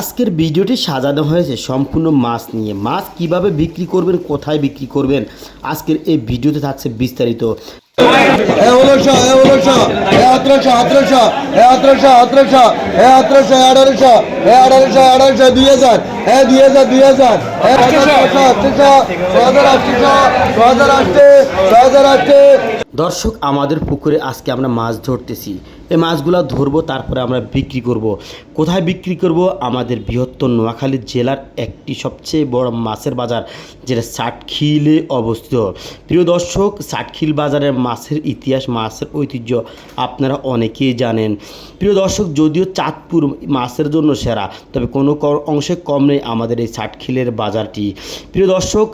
আজকের ভিডিওটি সাজানো হয়েছে, সম্পূর্ণ মাছ নিয়ে। মাছ কীভাবে বিক্রি করবেন, কোথায় বিক্রি করবেন, আজকের এই ভিডিওতে থাকছে বিস্তারিত। আঠারোশো দুই হাজার। দুই হাজার দুই হাজার। আটশো দর্শক আমাদের পুকুরে আজকে আমরা মাছ ধরতেছি। এই মাছগুলো ধরবো তারপরে আমরা বিক্রি করব। কোথায় বিক্রি করব? আমাদের বৃহত্তর নোয়াখালী জেলার একটি সবচেয়ে বড় মাছের বাজার যেটা ষাটখিলে অবস্থিত। প্রিয় দর্শক ষাটখিল বাজারের মাছের ইতিহাস মাছের ঐতিহ্য আপনারা অনেকেই জানেন। প্রিয় দর্শক যদিও চাঁদপুর মাছের জন্য সেরা তবে কোনো অংশে কম নেই আমাদের এই ষাটখিলের বাজারটি। প্রিয় দর্শক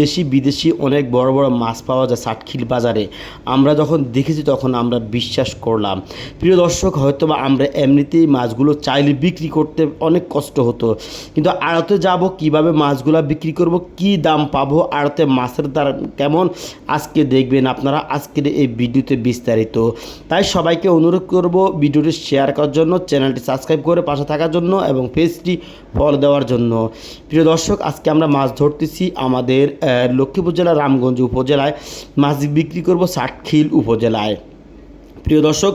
দেশি বিদেশি অনেক বড় বড় মাছ পাওয়া যায় ষাটখিল বাজারে। আমরা যখন দেখেছি তখন আমরা বিশ্বাস করলাম। প্রিয় দর্শক হয়তো বা আমরা এমনিতেই মাছগুলো চাইলে বিক্রি করতে অনেক কষ্ট হতো। কিন্তু আড়তে যাব, কীভাবে মাছগুলো বিক্রি করব, কি দাম পাবো, আড়তে মাছের দাম কেমন, আজকে দেখবেন আপনারা আজকের এই ভিডিওতে বিস্তারিত। তাই সবাইকে অনুরোধ করব ভিডিওটি শেয়ার করার জন্য, চ্যানেলটি সাবস্ক্রাইব করে পাশে থাকার জন্য এবং পেজটি ফলো দেওয়ার জন্য। প্রিয় দর্শক, আজকে আমরা মাছ ধরতেছি আমাদের লক্ষ্মীপুর জেলার রামগঞ্জ উপজেলায়। মাছ বিক্রি করব ষাটখিল উপজেলায়। প্রিয় দর্শক,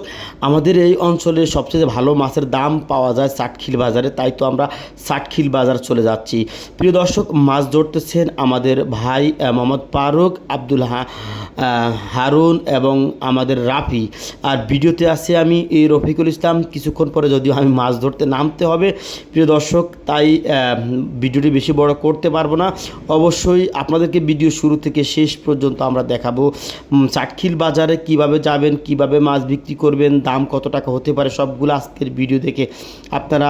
আমাদের এই অঞ্চলে সবচেয়ে ভালো মাছের দাম পাওয়া যায় ষাটখিল বাজারে, তাই তো আমরা ষাটখিল বাজার চলে যাচ্ছি। প্রিয় দর্শক, মাছ ধরতেছেন আমাদের ভাই মোহাম্মদ ফারুক, আব্দুল হা হারুন এবং আমাদের রাফি। আর ভিডিওতে আছে আমি, এই রফিকুল ইসলাম। কিছুক্ষণ পরে যদিও আমি মাছ ধরতে নামতে হবে, প্রিয় দর্শক, তাই ভিডিওটি বেশি বড় করতে পারব না। অবশ্যই আপনাদেরকে ভিডিও শুরু থেকে শেষ পর্যন্ত আমরা দেখাবো চাটখিল বাজারে কীভাবে যাবেন, কীভাবে মাছ বিক্রি করবেন, দাম কত টাকা হতে পারে সবগুলো আজকের ভিডিও দেখে আপনারা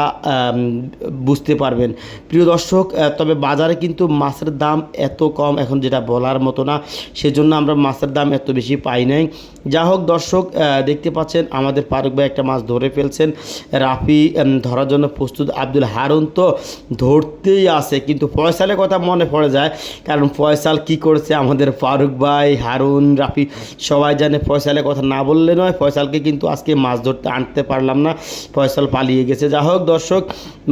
বুঝতে পারবেন। প্রিয় দর্শক তবে বাজারে কিন্তু মাছের দাম এত কম, এখন যেটা বলার মতো না, সেজন্য আমরা মাছের দাম এত বেশি পাই নাই। যা হোক দর্শক দেখতে পাচ্ছেন আমাদের ফারুক ভাই একটা মাছ ধরে ফেলছেন। রাফি ধরার জন্য প্রস্তুত আব্দুল হারুন তো ধরতেই আসে কিন্তু ফয়সালের কথা মনে পড়ে যায়, কারণ ফয়সাল কি করেছে আমাদের ফারুক ভাই, হারুন, রাফি, সবাই জানে ফয়সালের কথা না বললে নয় ফয়সালকে কিন্তু আজকে মাছ ধরতে আনতে পারলাম না। ফয়সাল পালিয়ে গেছে। যা হোক দর্শক,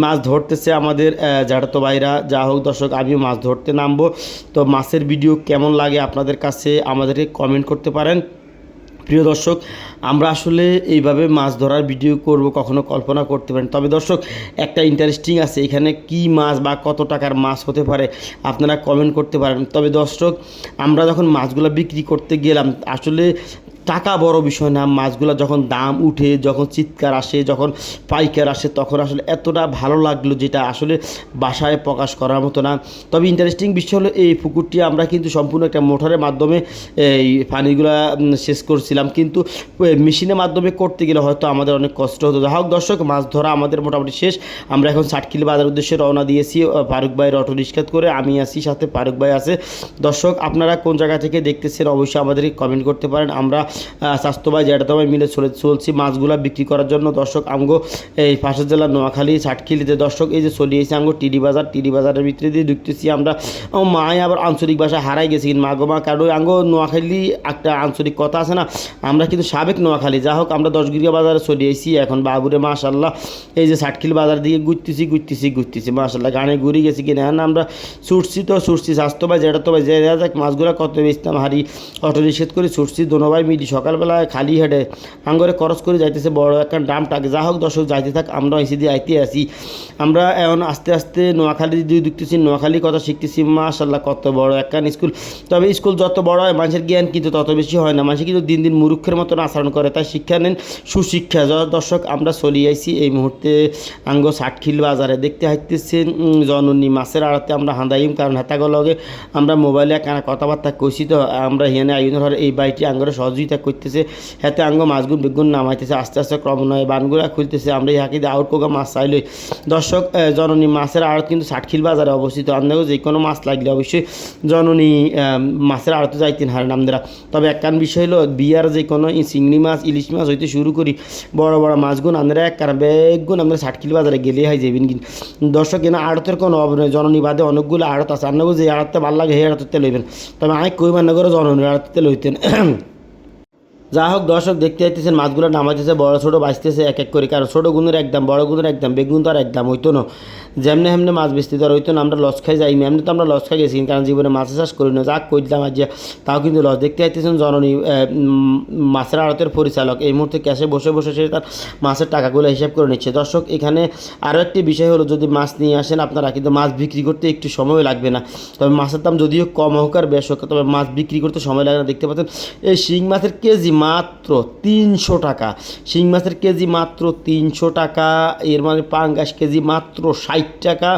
মাছ ধরতেছে আমাদের জ্যাঠাতো ভাইরা। যা হোক দর্শক, আমিও মাছ ধরতে নামবো। তো মাছের ভিডিও কেমন লাগে আপনাদের কাছে আমাদেরকে কমেন্ট করতে পারেন। প্রিয় দর্শক, আমরা আসলে এইভাবে মাছ ধরার ভিডিও করব, কখনো কল্পনা করতে পারেন। তবে দর্শক, একটা ইন্টারেস্টিং আছে। এখানে কি মাছ বা কত টাকার মাছ হতে পারে আপনারা কমেন্ট করতে পারেন। তবে দর্শক, আমরা যখন মাছগুলো বিক্রি করতে গেলাম, আসলে টাকা বড় বিষয় না, মাছগুলো যখন দাম উঠে, যখন চিৎকার আসে, যখন পাইকার আসে, তখন আসলে এতটা ভালো লাগল যেটা আসলে বাসায় প্রকাশ করার মতো না। তবে ইন্টারেস্টিং বিষয় হলো এই পুকুরটি আমরা কিন্তু সম্পূর্ণ একটা মোটরের মাধ্যমে এই পানিগুলো শেষ করছিলাম। কিন্তু মেশিনের মাধ্যমে করতে গেলে হয়তো আমাদের অনেক কষ্ট হতো। যাই হোক দর্শক, মাছ ধরা আমাদের মোটামুটি শেষ। আমরা এখন ষাটকিল বাজার উদ্দেশ্যে রওনা দিয়েছি। ফারুক ভাইয়ের অটো রিক্সাত করে আমি আছি, সাথে ফারুক ভাই আছে। দর্শক, আপনারা কোন জায়গা থেকে দেখতেছেন অবশ্যই আমাদেরকে কমেন্ট করতে পারেন। আমরা স্বাস্থ্য ভাই মিলে চলে চলছি মাছগুলা বিক্রি করার জন্য। দর্শক, আমগো এই পাশের জেলা নোয়াখালী ষাটখিলিতে দর্শক, এই যে চলিয়েছি আমগো টিডি বাজার। টিডি বাজারের ভিতরে দিয়ে ঢুকতেছি আমরা মায় আবার আঞ্চলিক ভাষা হারাই গেছি মা গো মা। ওই আঙ্গো নোয়াখালী একটা আঞ্চলিক কথা আছে না, আমরা কিন্তু সাবেক নোয়াখালী। যা হোক, আমরা দশগিরিয়া বাজারে চলিয়েছি এখন বাবুরে মাশাল্লাহ এই যে ষাটখিল বাজার দিকে ঘুরতেছি ঘুরতেছি ঘুরতেছি মাশাল্লাহ গানে ঘুরে গেছি কিনা, এখন আমরা ছুটছি তো ছুটছি। স্বাস্থ্য ভাই যেটা তো ভাই, যে যাক, মাছগুলো কত বেচতাম হারি অটো নিষেধ করে ছুটছি। দোনো ভাই মিলি সকালবেলায় খালি হেঁটে আঙ্গরে খরচ করে যাইতেছে বড় একটা ডাম টাকে যা হোক দর্শক যাইতে থাক আমরা এসে দিয়ে আইতে আসি। আমরা এখন আস্তে আস্তে নোয়াখালী দিয়ে দেখতেছি নোয়াখালী কথা শিখতেছি। মাশাল্লাহ কত বড় একখান স্কুল। তবে স্কুল যত বড় হয় মানুষের জ্ঞান কিন্তু তত বেশি হয় না। মানুষ কিন্তু দিন দিন মুরুক্ষের মতন আচরণ করে। তাই শিক্ষা নেন সুশিক্ষা। দর্শক আমরা চলে আইছি এই মুহূর্তে আঙ্গ ষাটখিল বাজারে। দেখতে হাইতেছে উম, জননী মাছের আড়াতে আমরা হাঁদাইম কারণ হেতাগুলোকে আমরা মোবাইলে কানা কথাবার্তা কইছি। তো আমরা হিয়ানে আইনের হরে এই বাড়িটি আঙ্গরে সহযোগিতা করতেছে হাতে আঙ্গ মাছগুন বেগুন নামাইতেছে, আস্তে আস্তে ক্রমান্বয়ে বানগুলা খুলতেছে। আমরা এই হাঁকি আউট কোকা মাছ চাইলে দর্শক জননী মাছের আড়ত কিন্তু ষাটখিল বাজারে অবস্থিত। আপনাকে যে কোনো মাছ লাগলে অবশ্যই জননী মাছের আড়তে যাইতেন হারেন আমাদের তবে একখান বিষয় হলো, বিয়ার যে কোনো চিংড়ি মাছ, ইলিশ মাছ হইতে শুরু করি, বড় বড় মাছগুন আমরা এক কারণ বেগুন আমরা ষাটখিল বাজারে গেলে হয় যাবেন কিন দর্শক কিনা আড়তের কোনো অভাব নেই। জননী বাদে অনেকগুলো আড়ত আছে। আপনাকে যে আড়তে ভালো লাগে, সেই আড়তে লইবেন। তবে আমি কই মানে করে জননী আড়তে লইতেন। যা হোক, দর্শক, দেখতে যাইতেছেন মাছগুলো নামাইতেছে, বড় ছোটো বাঁচতেছে, এক এক করে। কারণ ছোটো গুণের একদম, বড় গুণের একদম, বেগুন তো আর একদম হইতো না। যেমনি হেমনে মাছ বেচতে তো আর হইতো না, আমরা লস খাই যাই, এমনি তো আমরা লস খাই গেছি, কারণ জীবনে মাছ চাষ করি না। যাক করলাম আজ, তাও কিন্তু লস। দেখতে যাইতেছেন জননী মাছের আড়তের পরিচালক। এই মুহূর্তে ক্যাশে বসে বসে সে তার মাছের টাকাগুলো হিসাব করে নিচ্ছে। দর্শক, এখানে আরও একটি বিষয় হলো, যদি মাছ নিয়ে আসেন, আপনারা কিন্তু মাছ বিক্রি করতে একটু সময় লাগবে না। তবে মাছের দাম যদিও কম হোক আর বেশ হোক, তবে মাছ বিক্রি করতে সময় লাগে না। দেখতে পাচ্ছেন, এই শিং মাছের কেজি মাত্র তিনশো টাকা। শিং মাছের কেজি মাত্র তিনশো টাকা, এর মানে পাঙ্গাস কেজি মাত্র ষাট টাকা,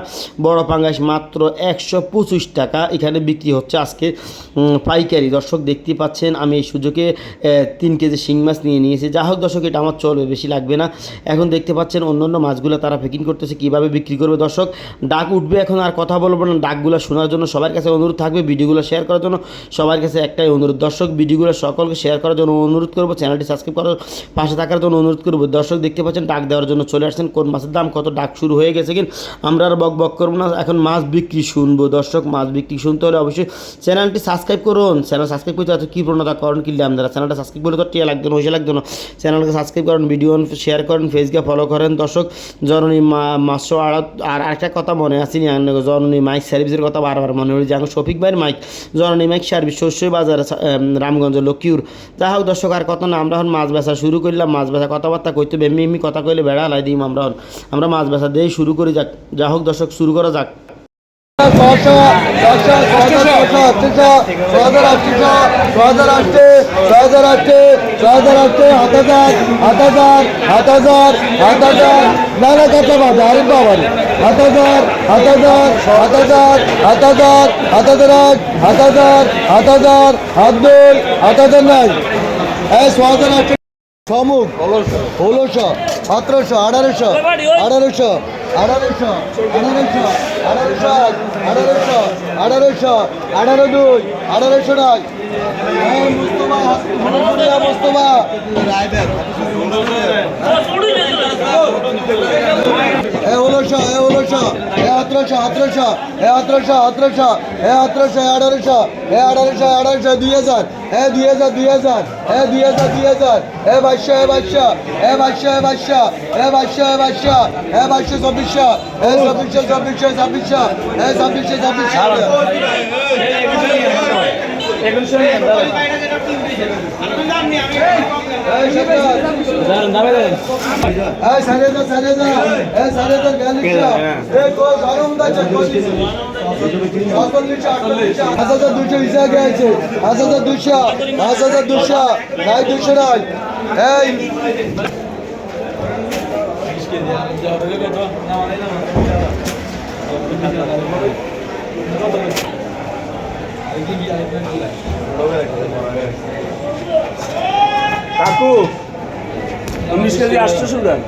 বড় পাঙ্গাস মাত্র একশো পঁচিশ টাকা। এখানে বিক্রি হচ্ছে আজকে পাইকারি। দর্শক দেখতে পাচ্ছেন, আমি এই সুযোগে তিন কেজি শিং মাছ নিয়ে নিয়েছি। যা হোক দর্শক, এটা আমার চলবে, বেশি লাগবে না। এখন দেখতে পাচ্ছেন অন্য অন্য মাছগুলো তারা প্যাকিং করতেছে, কীভাবে বিক্রি করবে দর্শক? ডাক উঠবে এখন, আর কথা বলব না। ডাকগুলো শোনার জন্য সবার কাছে অনুরোধ থাকবে, ভিডিওগুলো শেয়ার করার জন্য সবার কাছে একটাই অনুরোধ। দর্শক, ভিডিওগুলো সকলকে শেয়ার করার জন্য অনুরোধ করব, চ্যানেলটি সাবস্ক্রাইব করার পাশে থাকার জন্য অনুরোধ করব। দর্শক দেখতে পাচ্ছেন, ডাক দেওয়ার জন্য চলে আসছেন। কোন মাছের দাম, কত, ডাক শুরু হয়ে গেছে কিন আমরা আর বক বক করব না। এখন মাছ বিক্রি শুনব। দর্শক, মাছ বিক্রি শুনতে হলে অবশ্যই চ্যানেলটি সাবস্ক্রাইব করুন। চ্যানেল সাবস্ক্রাইব করতে এত কী প্রণতা করেন কিনলে আপনারা চ্যানেলটা সাবস্ক্রাইব করলে তো টিয়া লাগবে না পয়সা লাগবে না। চ্যানেলকে সাবস্ক্রাইব করেন, ভিডিও শেয়ার করেন ফেসকে ফলো করেন। দর্শক, জননী মা, মাসো আড়ত, আর একটা কথা মনে আসেনি জননী মাইক সার্ভিসের কথা বারবার মনে হল যে শফিক ভাইয়ের মাইক। জননী মাইক সার্ভিস শস্য বাজার রামগঞ্জ লক্ষ্মীর যা হোক দর্শক আর কত না আমরা মাছ বেচা শুরু করলাম মাছ বেচা কথাবার্তা কইতে এমনি এমনি কথা কইলে বেড়া লাই দিই আমরা। আমরা মাছ বেচা দিয়েই শুরু করি যাক যা হোক দর্শক শুরু করা যাক আটশো ছয় হাজার আটশো ছয় হাজার আটশো ছয় হাজার আটশো ছয় হাজার আটশো সাত হাজার সাত হাজার সাত হাজার না না কত বাবা আরে বাবা সাত হাজার সাত হাজার সাত হাজার সাত হাজার সাত হাজার এক সাত হাজার সাত হাজার হাত দুই সাত হাজার নাই সমুখ ষোলোশো সতেরোশো আঠারোশো আঠারোশো আঠারোশো আঠারোশো আঠারোশো আঠারোশো আঠারোশো আঠারো দুই আঠারোশো নয়। এই মুস্তফা, মুস্তফা, মুস্তফা। এ ষোলোশো এ ষোলোশো এ সতেরোশো আঠারোশো এ আঠারোশো আঠারোশো এ আঠারোশো আঠারোশো এ আঠারোশো আঠারোশো দুই হাজার এ দুই হাজার দুই হাজার এ দুই হাজার দুই হাজার এ বাইশশো এ বাইশশো এ বাইশশো এ বাইশশো এ বাইশশো এ বাইশশো এ বাইশশো চব্বিশশো এ চব্বিশশো চব্বিশশো ছাব্বিশশো এ ছাব্বিশশো ছাব্বিশশো দুশো হিসা গেছে পাঁচ হাজার দুশো পাঁচ হাজার দুশো নাই দুশো নয় এই কাকু উনিশ কেজি আসছে সুদান